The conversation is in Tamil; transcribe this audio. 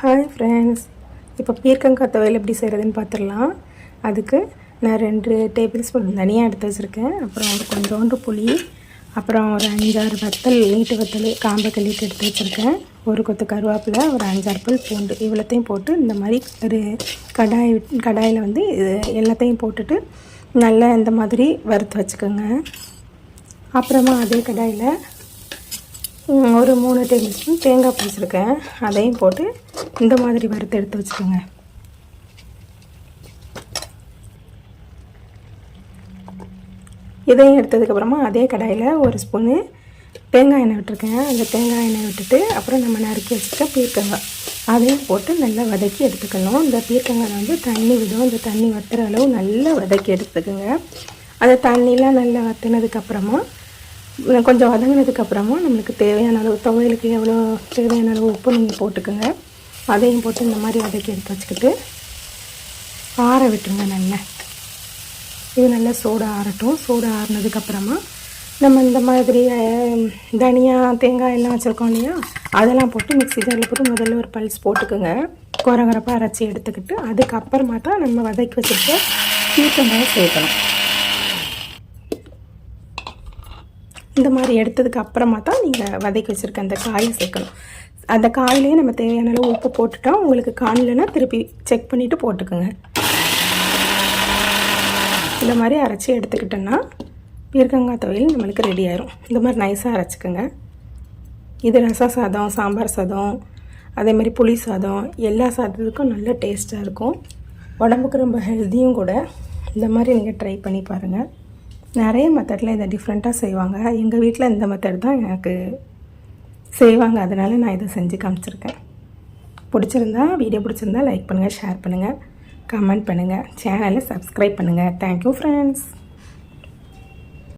ஹாய் ஃப்ரெண்ட்ஸ் இப்போ பீர்க்கங்காய் துவையல் எப்படி செய்கிறதுன்னு பார்த்துடலாம் அதுக்கு நான் ரெண்டு டேபிள் ஸ்பூன் தனியாக எடுத்து வச்சுருக்கேன். அப்புறம் ஒரு கொஞ்சோண்டு புளி அப்புறம் ஒரு அஞ்சாறு வத்தல் நீட்டு வத்தல் காம்பை கழிட்டு எடுத்து வச்சுருக்கேன். ஒரு கொத்து கருவேப்பிலை ஒரு அஞ்சாறு பல் பூண்டு இவ்வளோத்தையும் போட்டு இந்த மாதிரி ஒரு கடாய் கடாயில் வந்து இது எல்லாத்தையும் போட்டுட்டு நல்லா இந்த மாதிரி வறுத்து வச்சுக்கோங்க. அப்புறமா அதே கடாயில் ஒரு மூணு டேபிள் ஸ்பூன் தேங்காய் பிடிச்சிருக்கேன் அதையும் போட்டு இந்த மாதிரி வறுத்து எடுத்து வச்சுக்கோங்க. இதையும் எடுத்ததுக்கப்புறமா அதே கடாயில் ஒரு ஸ்பூனு தேங்காய் எண்ணெய் விட்டுருக்கேன். அந்த தேங்காய் எண்ணெய் விட்டுட்டு அப்புறம் நம்ம நறுக்கி வச்சுக்க பீர்க்கங்காய். அதையும் போட்டு நல்லா வதக்கி எடுத்துக்கணும். இந்த பீர்க்கங்காய் வந்து தண்ணி விடும். இந்த தண்ணி வத்துற அளவு நல்லா வதக்கி எடுத்துக்கோங்க. அந்த தண்ணிலாம் நல்லா வற்றினதுக்கப்புறமா கொஞ்சம் வதங்கினதுக்கப்புறமா நம்மளுக்கு தேவையான அளவு துவையலுக்கு எவ்வளோ தேவையான அளவு உப்பு நீங்கள் போட்டுக்கோங்க. அதையும் போட்டு இந்த மாதிரி வதக்கி எடுத்து வச்சுக்கிட்டு ஆற விட்டுருங்க நல்லா. இது நல்லா சோடா ஆறட்டும். சோடா ஆறினதுக்கப்புறமா நம்ம இந்த மாதிரி தனியா தேங்காய் எல்லாம் வச்சுருக்கோம் இல்லையா? அதெல்லாம் போட்டு மிக்சி ஜாரில் போட்டு முதல்ல ஒரு பல்ஸ் போட்டுக்கோங்க. குறகுறப்பாக அரைச்சி எடுத்துக்கிட்டு அதுக்கப்புறமா தான் நம்ம வதக்கி வச்சுருக்க பீர்க்கங்காயை சேர்க்கணும். இந்த மாதிரி எடுத்ததுக்கு அப்புறமா தான் நீங்கள் வதக்கி வச்சுருக்க அந்த காயை சேர்க்கணும். அந்த காயிலேயே நம்ம தேவையான அளவு உப்பு போட்டுட்டோம். உங்களுக்கு காணலைன்னா திருப்பி செக் பண்ணிவிட்டு போட்டுக்கோங்க. இந்த மாதிரி அரைச்சி எடுத்துக்கிட்டோன்னா பீர்க்கங்காய் துவையல் நம்மளுக்கு ரெடி ஆயிரும். இந்த மாதிரி நைஸாக அரைச்சிக்கோங்க. இது ரச சாதம் சாம்பார் சாதம் அதே மாதிரி புளி சாதம் எல்லா சாதத்துக்கும் நல்ல டேஸ்ட்டாக இருக்கும். உடம்புக்கு ரொம்ப ஹெல்த்தியும் கூட இந்த மாதிரி நீங்கள் ட்ரை பண்ணி பாருங்கள் நிறைய மெத்தடில் இதை டிஃப்ரெண்ட்டாக செய்வாங்க. எங்கள் வீட்டில் இந்த மெத்தட் தான் எனக்கு செய்வாங்க. அதனால் நான் இதை செஞ்சு காமிச்சிருக்கேன். பிடிச்சிருந்தா வீடியோ பிடிச்சிருந்தா லைக் பண்ணுங்கள் ஷேர் பண்ணுங்கள் கமெண்ட் பண்ணுங்கள் சேனலை சப்ஸ்கிரைப் பண்ணுங்கள் தேங்க்யூ ஃப்ரெண்ட்ஸ்